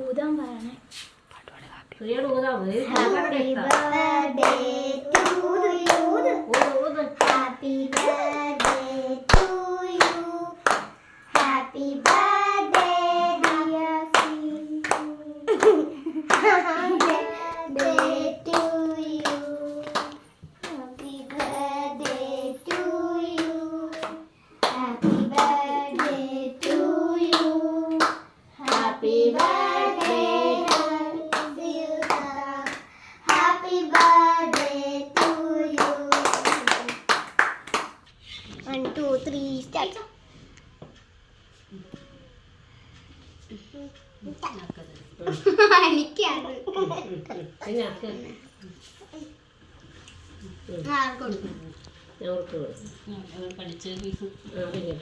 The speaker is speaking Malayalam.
ഊതാൻ പറയണേ. ഹാപ്പി ബർത്ത്ഡേ ടു യു ഊത് ഊത് happy birthday to you happy birthday dear birthday to you happy birthday to you happy birthday to you എനിക്കാണ് പിന്നെ ആർക്ക് ആ കൊടുക്കും. ഞാൻ ഓർക്ക് കൊടുക്കും. പഠിച്ച പീസ് ആ പിന്നെ